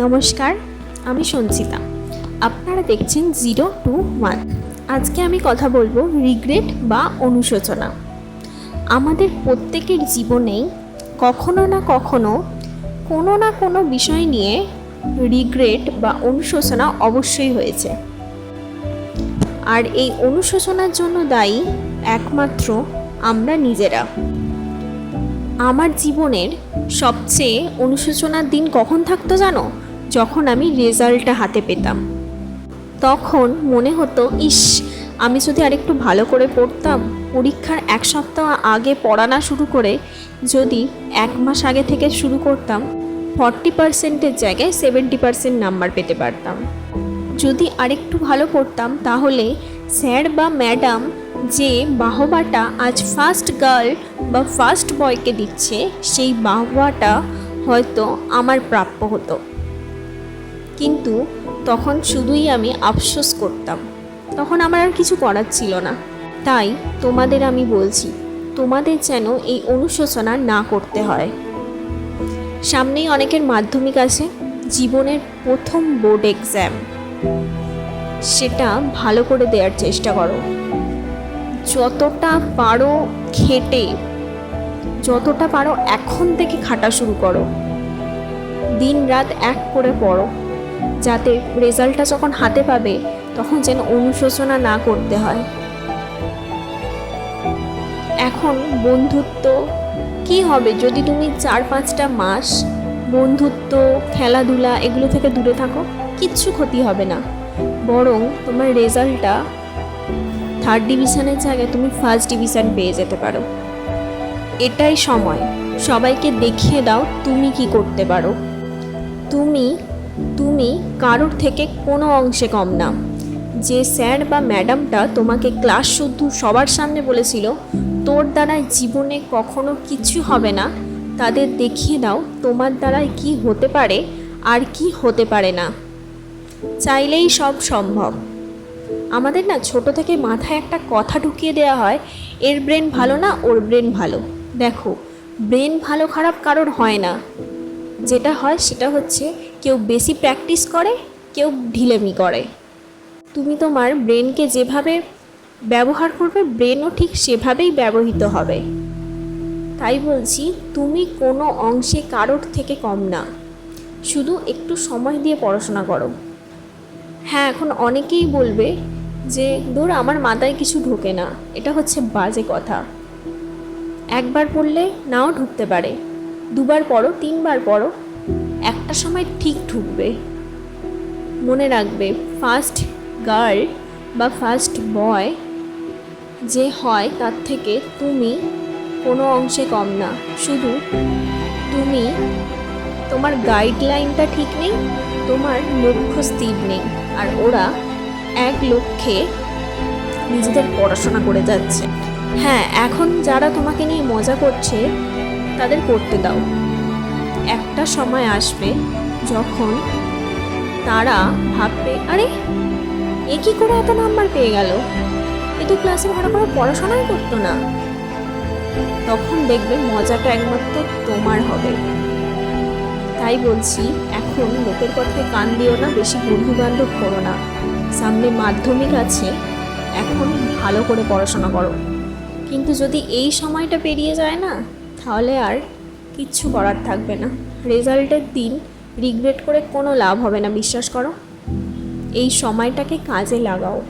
নমস্কার, আমি সঞ্চিতা। আপনারা দেখছেন জিরো টু ওয়ান। আজকে আমি কথা বলব রিগ্রেট বা অনুশোচনা। আমাদের প্রত্যেকের জীবনেই কখনো না কখনো কোনো না কোনো বিষয় নিয়ে রিগ্রেট বা অনুশোচনা অবশ্যই হয়েছে। আর এই অনুশোচনার জন্য দায়ী একমাত্র আমরা নিজেরা। আমার জীবনের সবচেয়ে অনুশোচনার দিন কখন থাকতো জানো? যখন আমি রেজাল্টটা হাতে পেতাম। তখন মনে হতো, ইস, আমি যদি আরেকটু ভালো করে পড়তাম, পরীক্ষার এক সপ্তাহ আগে পড়ানো শুরু করে, যদি এক মাস আগে থেকে শুরু করতাম, ফর্টি পার্সেন্টের জায়গায় সেভেন্টি পার্সেন্ট নাম্বার পেতে পারতাম। যদি আরেকটু ভালো পড়তাম, তাহলে স্যার বা ম্যাডাম যে বাহবাটা আজ ফার্স্ট গার্ল বা ফার্স্ট বয়কে দিচ্ছে, সেই বাহবাটা হয়তো আমার প্রাপ্য হতো। কিন্তু তখন শুধুই আমি আফসোস করতাম। তখন আমার আর কিছু করার ছিল না। তাই তোমাদের আমি বলছি, তোমাদের যেন এই অনুশোচনা না করতে হয়। সামনেই অনেকের মাধ্যমিক আছে, জীবনের প্রথম বোর্ড এক্সাম। সেটা ভালো করে দেওয়ার চেষ্টা করো। যতটা পারো খেটে, যতটা পারো এখন থেকে খাটা শুরু করো। দিন রাত এক করে পড়ো। যাতে রেজাল্টটা যখন হাতে পাবে, তখন যেন অনুশোচনা না করতে হয়। এখন বন্ধুত্ব কি হবে যদি তুমি চার পাঁচটা মাস বন্ধুত্ব, খেলাধুলা এগুলো থেকে দূরে থাকো? কিচ্ছু ক্ষতি হবে না। বরং তোমার রেজাল্টটা থার্ড ডিভিশনের জায়গায় তুমি ফার্স্ট ডিভিশন পেয়ে যেতে পারো। এটাই সময়। সবাইকে দেখিয়ে দাও তুমি কি করতে পারো। তুমি তুমি কারোর থেকে কোনো অংশে কম না। যে স্যার বা ম্যাডামটা তোমাকে ক্লাস শুদ্ধ সবার সামনে বলেছিল, তোর দ্বারাই জীবনে কখনো কিছু হবে না। তাদের দেখিয়ে দাও তোমার দ্বারাই কি হতে পারে আর কি হতে পারে না। চাইলেই সব সম্ভব। আমাদের না ছোট থেকে মাথায় একটা কথা ঢুকিয়ে দেওয়া হয়, এর ব্রেন ভালো না ওর ব্রেন ভালো। দেখো, ব্রেন ভালো খারাপ কারোর হয় না। যেটা হয় সেটা হচ্ছে কেউ বেশি প্র্যাকটিস করে, কেউ ঢিলেমি করে। তুমি তোমার ব্রেনকে যেভাবে ব্যবহার করবে ব্রেনও ঠিক সেভাবেই ব্যবহৃত হবে। তাই বলছি, তুমি কোনো অংশে কারোর থেকে কম না। শুধু একটু সময় দিয়ে পড়াশোনা করো। হ্যাঁ এখন অনেকেই বলবে যে, ধর, আমার মাথায় কিছু ঢোকে না। এটা হচ্ছে বাজে কথা। একবার পড়লে নাও ঢুকতে পারে। দুবার পড়ো, তিনবার পড়ো একটা সময় ঠিক ঢুকবে। মনে রাখবে ফার্স্ট গার্ল বা ফার্স্ট বয় যে হয় তার থেকে তুমি কোনো অংশে কম না। শুধু তুমি, তোমার গাইডলাইনটা ঠিক নেই, তোমার লক্ষ্য স্থির নেই। আর ওরা এক লক্ষ্যে নিজেদের পড়াশোনা করে যাচ্ছে। হ্যাঁ এখন যারা তোমাকে নিয়ে মজা করছে, তাদের করতে দাও। একটা সময় আসবে যখন তারা ভাববে, আরে, এ কী করে এত নাম্বার পেয়ে গেল? এ তো ক্লাসে ভালো করে পড়াশোনাই করতো না। তখন দেখবে মজাটা একমাত্র তোমার হবে। তাই বলছি, এখন লোকের কথায় কান দিও না, বেশি বন্ধু বান্ধব করো না। সামনে মাধ্যমিক আছে, এখন ভালো করে পড়াশোনা করো। কিন্তু যদি এই সময়টা পেরিয়ে যায় না, তাহলে আর কিচ্ছু করার থাকবে না। রেজাল্টের দিন রিগ্রেট করে কোনো লাভ হবে না, বিশ্বাস করো। এই সময়টাকে কাজে লাগাও।